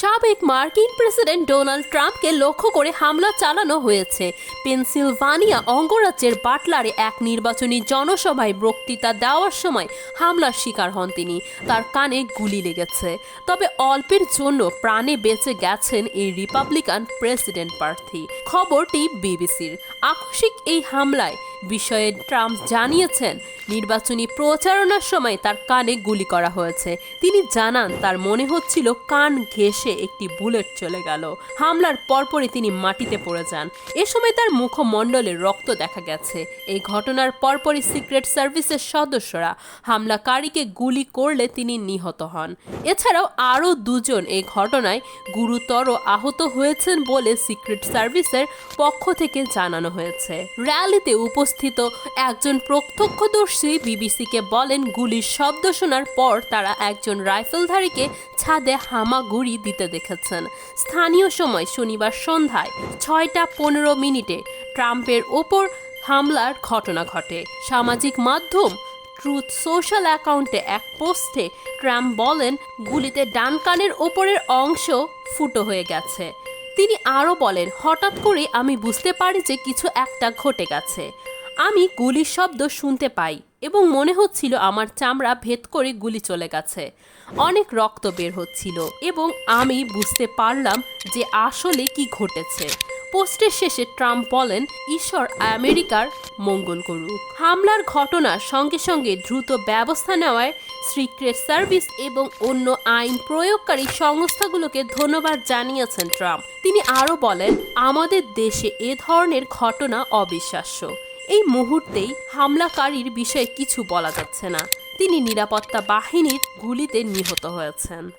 সাবেক মার্কিন president Donald ট্রাম্পকে লক্ষ্য করে হামলা চালানো হয়েছে। পেনসিলভানিয়া অঙ্গরাজ্যের বাটলারে এক নির্বাচনী জনসভায় বক্তৃতা দেওয়ার সময় হামলার শিকার হন তিনি। তার কানে গুলি লেগেছে। তবে অল্পের জন্য প্রাণে বেঁচে গেছেন এই রিপাবলিকান প্রেসিডেন্ট প্রার্থী। খবরটি বিবিসির। আকস্মিক এই হামলায় বিষয়ে ট্রাম্প জানিয়েছেন, নির্বাচনী প্রচারণার সময় তার কানে গুলি করা হয়েছে। তিনি জানান, তার মনে হচ্ছিল কান ঘেঁষে একটি বুলেট চলে গেল। হামলার পরপরই তিনি মাটিতে পড়ে যান। এ সময় তার মুখমণ্ডলে রক্ত দেখা গেছে। এই ঘটনার পরপরই সিক্রেট সার্ভিসের সদস্যরা হামলাকারীকে গুলি করলে তিনি নিহত হন। এছাড়াও আরও দুজন এই ঘটনায় গুরুতর আহত হয়েছেন বলে সিক্রেট সার্ভিসের পক্ষ থেকে জানানো হয়েছে। র্যালিতে উপস্থিত একজন প্রত্যক্ষদর্শী বিবিসিকে বলেন, গুলির শব্দ শোনার পর তারা একজন রাইফেলধারীকে ছাদে হামাগুড়ি দিতে দেখেছেন। স্থানীয় সময় শনিবার সন্ধ্যায় ছয়টা পনেরো মিনিটে ট্রাম্পের ওপর হামলার ঘটনা ঘটে। সামাজিক মাধ্যম ট্রুথ সোশ্যাল অ্যাকাউন্টে এক পোস্টে ট্রাম্প বলেন, গুলিতে ডান কানের ওপরের অংশ ফুটো হয়ে গেছে। তিনি আরও বলেন, হঠাৎ করে আমি বুঝতে পারি যে কিছু একটা ঘটে গেছে। আমি গুলির শব্দ শুনতে পাই এবং মনে হচ্ছিল আমার চামড়া ভেদ করে গুলি চলে গেছে। অনেক রক্ত বের হচ্ছিল এবং আমি বুঝতে পারলাম যে আসলে কি ঘটেছে। পোস্টের শেষে ট্রাম্প বলেন, ঈশ্বর আমেরিকার মঙ্গল করুক। হামলার ঘটনার সঙ্গে সঙ্গে দ্রুত ব্যবস্থা নেওয়ায় সিক্রেট সার্ভিস এবং অন্য আইন প্রয়োগকারী সংস্থাগুলোকে ধন্যবাদ জানিয়েছেন ট্রাম্প। তিনি আরও বলেন, আমাদের দেশে এ ধরনের ঘটনা অবিশ্বাস্য। এই মুহূর্তেই হামলাকারীর বিষয়ে কিছু বলা যাচ্ছে না। তিনি নিরাপত্তা বাহিনীর গুলিতে নিহত হয়েছেন।